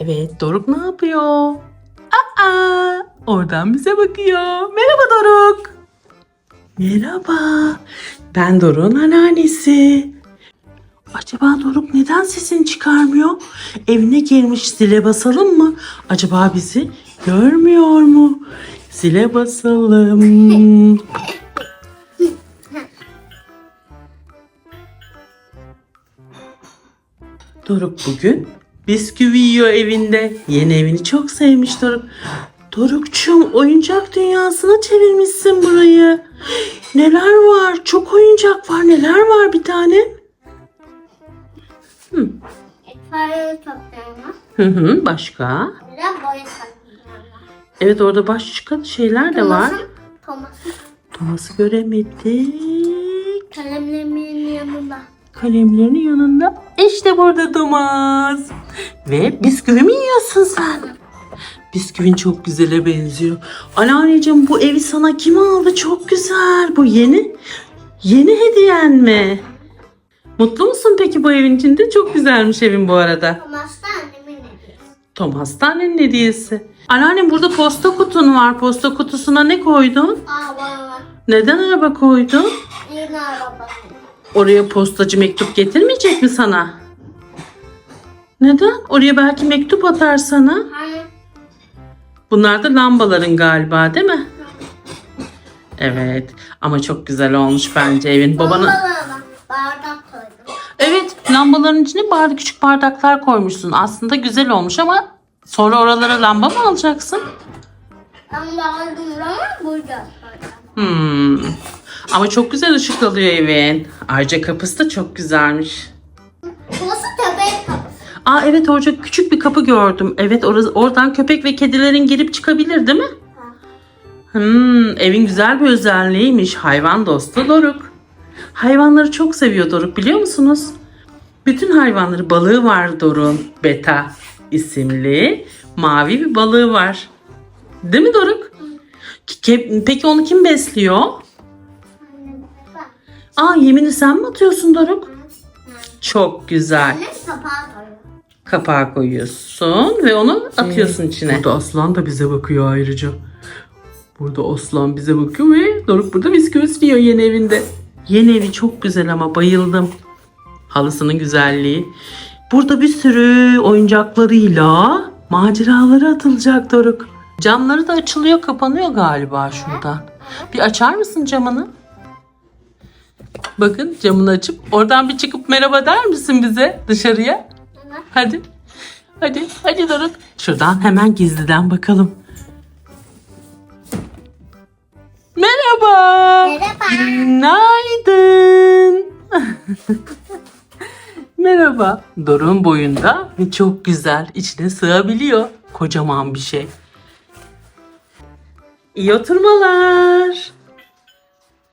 Evet Doruk ne yapıyor? Aa, oradan bize bakıyor. Merhaba Doruk. Merhaba. Ben Doruk'un anneannesi. Acaba Doruk neden sesini çıkarmıyor? Evine girmiş zile basalım mı? Acaba bizi görmüyor mu? Zile basalım. Doruk bugün bisküvi yiyor evinde. Yeni evini çok sevmiş Doruk. Dorukçum oyuncak dünyasına çevirmişsin burayı. Neler var? Çok oyuncak var. Neler var bir tane? İtfaiye toplarına Hı hı. Başka? boya. Evet orada başka şeyler de var. Thomas'ın Thomas'ı göremedik. kalemlerimin yanında. Kalemlerinin yanında. İşte burada Thomas. Ve bisküvi mi yiyorsun sen? Bisküvin çok güzele benziyor. Anneanneciğim bu evi sana kim aldı? Çok güzel. Bu yeni yeni hediyen mi? Mutlu musun peki bu evin içinde? Çok güzelmiş evin bu arada. Thomas da annemin hediyesi. Thomas da annenin hediyesi. Anneannem burada posta kutun var. Posta kutusuna ne koydun? Aa bana Neden araba koydun? yeni araba. Oraya postacı mektup getirmeyecek mi sana? Neden? Oraya belki mektup atar sana. Hani Bunlar da lambaların galiba değil mi? Evet ama çok güzel olmuş bence evin. Babanın... Babalarına bardak koydum. Evet lambaların içine bardak küçük bardaklar koymuşsun. Aslında güzel olmuş ama sonra oralara lamba mı alacaksın? Ama burada. Hmm. Ama çok güzel ışık alıyor evin. Ayrıca kapısı da çok güzelmiş. Aa evet orada küçük bir kapı gördüm. Evet orası, oradan köpek ve kedilerin girip çıkabilir değil mi? Hmm, evin güzel bir özelliğiymiş. Hayvan dostu Doruk. Hayvanları çok seviyor Doruk biliyor musunuz? Bütün hayvanları balığı var Doruk'un. Beta isimli mavi bir balığı var. Değil mi Doruk? Peki onu kim besliyor? Aa yemini sen mi atıyorsun Doruk? Çok güzel. Kapağı koyuyor. Kapağı koyuyorsun ve onu atıyorsun içine. Burada aslan da bize bakıyor ayrıca. Burada aslan bize bakıyor ve Doruk burada bisküvi yiyor yeni evinde. Yeni evi çok güzel ama bayıldım. Halısının güzelliği. Burada bir sürü oyuncaklarıyla maceraları atılacak Doruk. Camları da açılıyor kapanıyor galiba şuradan. Bir açar mısın camını? Bakın camını açıp oradan bir çıkıp merhaba der misin bize dışarıya? Hadi. Hadi. Hadi Doruk. Şuradan hemen gizliden bakalım. Merhaba. Merhaba. Günaydın. Merhaba. Doruk'un boyunda ve çok güzel. İçine sığabiliyor. Kocaman bir şey. İyi oturmalar.